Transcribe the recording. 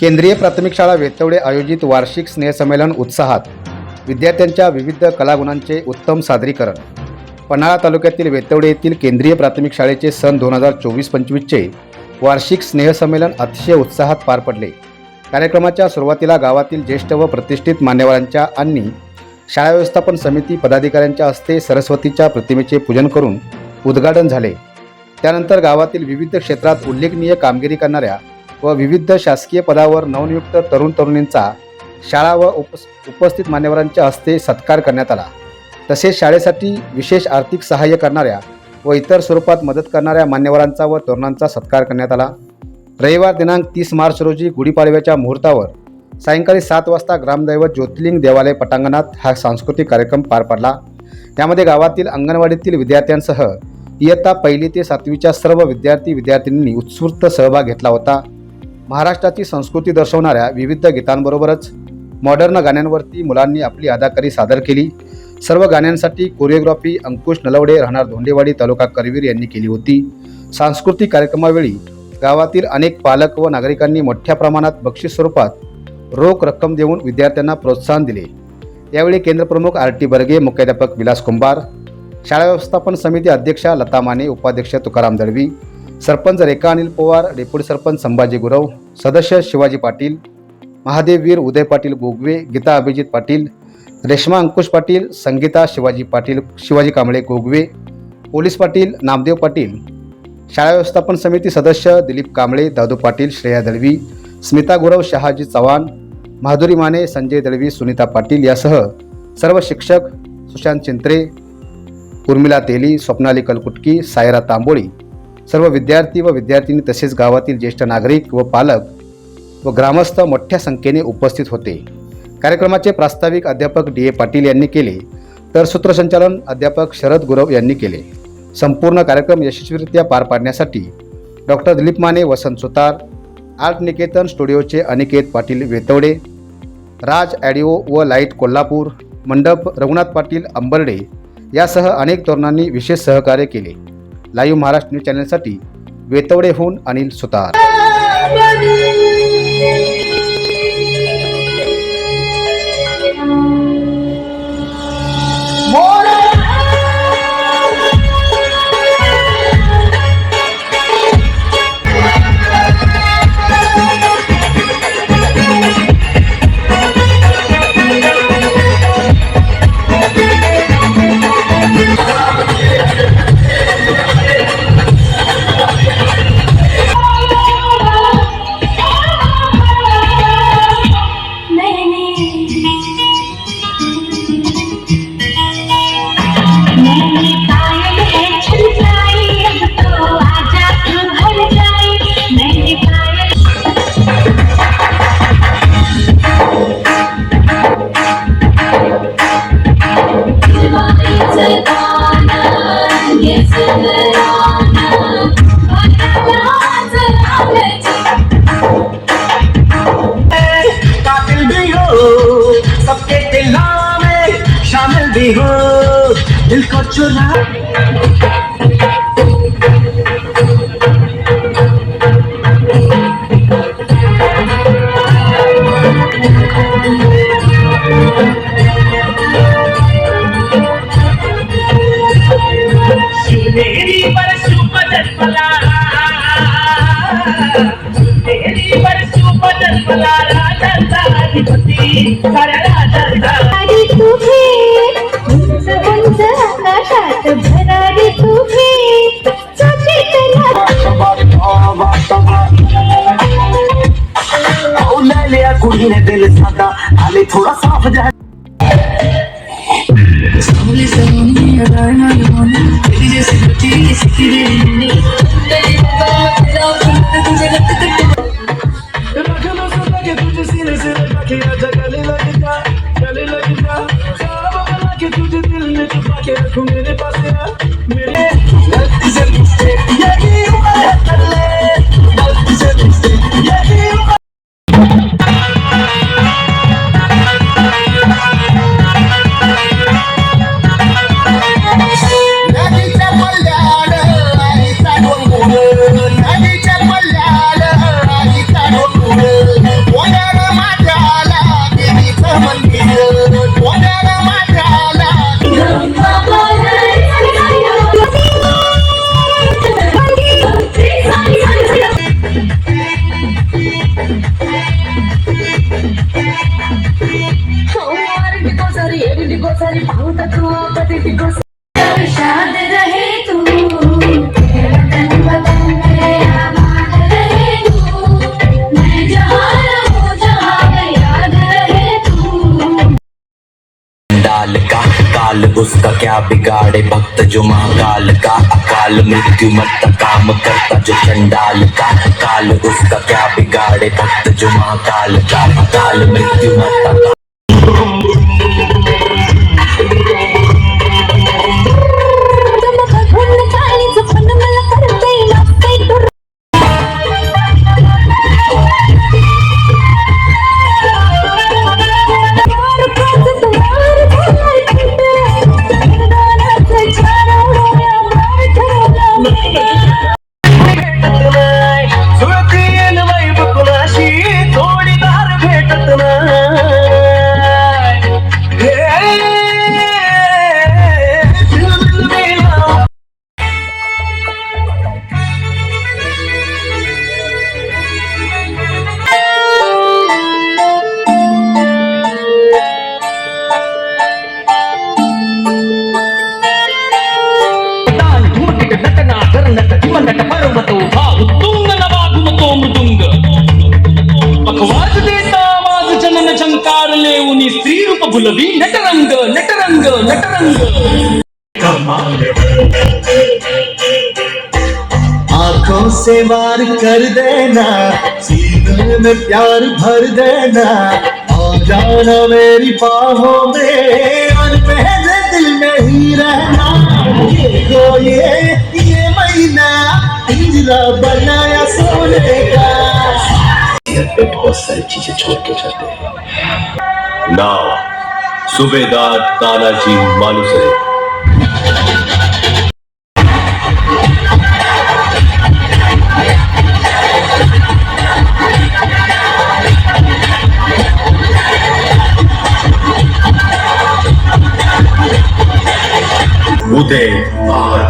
केंद्रीय प्राथमिक शाळा वेतवडे आयोजित वार्षिक स्नेहसंमेलन उत्साहात विद्यार्थ्यांच्या विविध कलागुणांचे उत्तम सादरीकरण. पन्हाळा तालुक्यातील वेतवडे येथील केंद्रीय प्राथमिक शाळेचे सन दोन हजार चोवीस पंचवीसचे वार्षिक स्नेहसंमेलन अतिशय उत्साहात पार पडले. कार्यक्रमाच्या सुरुवातीला गावातील ज्येष्ठ व प्रतिष्ठित मान्यवरांच्या आणि शाळा व्यवस्थापन समिती पदाधिकाऱ्यांच्या हस्ते सरस्वतीच्या प्रतिमेचे पूजन करून उद्घाटन झाले. त्यानंतर गावातील विविध क्षेत्रात उल्लेखनीय कामगिरी करणाऱ्या व विविध शासकीय पदावर नवनियुक्त तरुण तरुणींचा शाळा व उप उपस्थित मान्यवरांच्या हस्ते सत्कार करण्यात आला. तसेच शाळेसाठी विशेष आर्थिक सहाय्य करणाऱ्या व इतर स्वरूपात मदत करणाऱ्या मान्यवरांचा व तरुणांचा सत्कार करण्यात आला. रविवार दिनांक तीस मार्च रोजी गुढीपाडव्याच्या मुहूर्तावर सायंकाळी सात वाजता ग्रामदैवत ज्योतिर्लिंग देवालय पटांगणात हा सांस्कृतिक कार्यक्रम पार पडला. यामध्ये गावातील अंगणवाडीतील विद्यार्थ्यांसह इयत्ता पहिली ते सातवीच्या सर्व विद्यार्थी विद्यार्थिनींनी उत्स्फूर्त सहभाग घेतला होता. महाराष्ट्राची संस्कृती दर्शवणाऱ्या विविध गीतांबरोबरच मॉडर्न गाण्यांवरती मुलांनी आपली अदाकारी सादर केली. सर्व गाण्यांसाठी कोरिओग्राफी अंकुश नलवडे राहणार धोंडेवाडी तालुका करवीर यांनी केली होती. सांस्कृतिक कार्यक्रमावेळी गावातील अनेक पालक व नागरिकांनी मोठ्या प्रमाणात बक्षीस स्वरूपात रोख रक्कम देऊन विद्यार्थ्यांना प्रोत्साहन दिले. यावेळी केंद्रप्रमुख आर टी बर्गे मुख्याध्यापक विलास कुंभार शाळा व्यवस्थापन समिती अध्यक्षा लता माने उपाध्यक्ष तुकाराम दळवी सरपंच रेखा अनिल पवार डेप्युटी सरपंच संभाजी गुरव सदस्य शिवाजी पाटील महादेववीर उदय पाटील गोगवे गीता अभिजित पाटील रेश्मा अंकुश पाटील संगीता शिवाजी पाटील शिवाजी कांबळे गोगवे पोलीस पाटील नामदेव पाटील. शाळा व्यवस्थापन समिती सदस्य दिलीप कांबळे दादू पाटील श्रेया दळवी स्मिता गुरव शहाजी चव्हाण माधुरी माने संजय दळवी सुनीता पाटील यासह सर्व शिक्षक सुशांत चिंत्रे उर्मिला तेली स्वप्नाली कलकुटकी सायरा तांबोळी. सर्व विद्यार्थी व विद्यार्थिनी तसेच गावातील ज्येष्ठ नागरिक व पालक व ग्रामस्थ मोठ्या संख्येने उपस्थित होते. कार्यक्रमाचे प्रास्ताविक अध्यापक डी ए पाटील यांनी केले तर सूत्रसंचालन अध्यापक शरद गुरव यांनी केले. संपूर्ण कार्यक्रम यशस्वीरित्या पार पाडण्यासाठी डॉक्टर दिलीप माने वसंत सुतार आर्ट निकेतन स्टुडिओचे अनिकेत पाटील वेतवडे राज ॲडिओ व लाइट कोल्हापूर मंडप रघुनाथ पाटील अंबर्डे यासह अनेक तरुणांनी विशेष सहकार्य केले. लाईव्ह महाराष्ट्र न्यूज चॅनलसाठी वेतवडेहून अनिल सुतार. हो दिल को चुरा। मेरी बरसू बदल पला मेरी बरसू बदल पला राजा अधिपती खऱ्या Please give me. में याद रहे तू। डाल का काल उसका क्या बिगाड़े भक्त जो महाकाल का? अकाल मृत्यु मत काम करता जो चंडाल का काल उसका क्या बिगाड़े भक्त जो महाकाल का? अकाल मृत्यु मत भुलवी नटरंग नटरंग नटरंग आंखों से वार कर देना सीने में प्यार भर देना आ जाना मेरी बाहों में और मेरे दिल में ही रहना देखो ये ये महीना पिंजरा बनाया सोने का पे बहुत सारी चीजें छोड़ के जाते हैं नाव सुबेदार तानाजी मालूसरे उदय भारत